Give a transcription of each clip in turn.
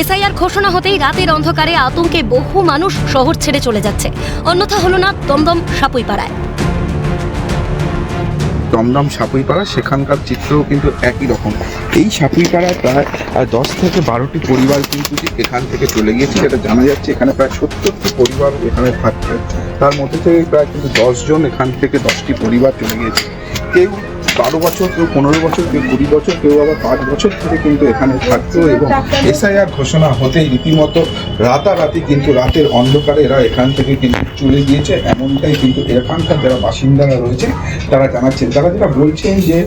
SIR ঘোষণা হতেই রাতের অন্ধকারে আতঙ্কে বহু মানুষ শহর ছেড়ে চলে যাচ্ছে। অন্যথা হলো না দমদম সাপুইপাড়ায়। দমদম সাপুইপাড়া, সেখানকার চিত্রও কিন্তু একই রকম। এই সাপুইপাড়ায় প্রায় দশ থেকে বারোটি পরিবার কিন্তু এখান থেকে চলে গিয়েছে, যেটা জানা যাচ্ছে এখানে প্রায় সত্তরটি পরিবার এখানে থাকছে। তার মধ্যে থেকে প্রায় কিন্তু দশজন এখান থেকে দশটি পরিবার চলে গিয়েছে। কেউ বারো বছর, কেউ পনেরো বছর, কেউ কুড়ি বছর, কেউ আবার পাঁচ বছর ধরে কিন্তু এখানে থাকতো এবং এসআইআর ঘোষণা হতেই রীতিমতো রাতারাতি কিন্তু রাতের অন্ধকারে এরা এখান থেকে কিন্তু চলে গিয়েছে। এমনটাই কিন্তু এখানকার যারা বাসিন্দারা রয়েছে, তারা জানাচ্ছেন। তারা যেটা বলছেন যে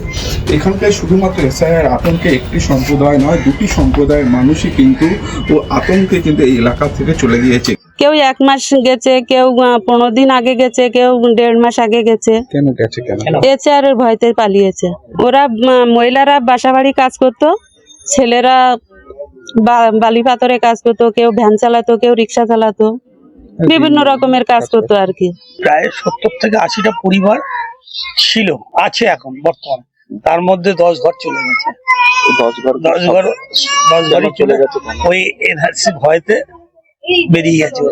এখানকার শুধুমাত্র এসআইআর আতঙ্কে একটি সম্প্রদায় নয়, দুটি সম্প্রদায়ের মানুষই কিন্তু ও আতঙ্কে কিন্তু এই এলাকা থেকে চলে গিয়েছে। কেউ এক মাস গেছে কেউ পনেরো দিন আগে গেছে কেউ দেড় মাস আগে গেছে। কেন গেছে কেন? এচআরের ভয়তে পালিয়েছে। ওরা মহিলারা বাসা বাড়ি কাজ করতো ছেলেরা বা- বালি পাথরে কাজ করতো কেউ ভ্যান চালাতো কেউ রিক্সা চালাতো বিভিন্ন রকমের কাজ করতো আর কি। প্রায় সত্তর থেকে আশিটা পরিবার ছিল আছে এখন বর্তমানে। তার মধ্যে দশ ঘর চলে গেছে। দশ ঘর দশ ঘর দশ ঘরই চলে গেছে। ওই এনআরসি ভয়তে বেরিয়ে গেছে।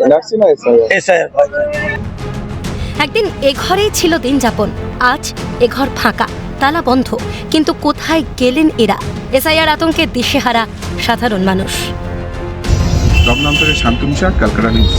একদিন এ ঘরেই ছিল দিন যাপন আজ এ ঘর ফাঁকা তালা বন্ধ। কিন্তু কোথায় গেলেন এরা? এসআইআর আতঙ্কে দিশেহারা সাধারণ মানুষ। দমদম থেকে শান্তু মিশা ক্যালকাটা নিউজ।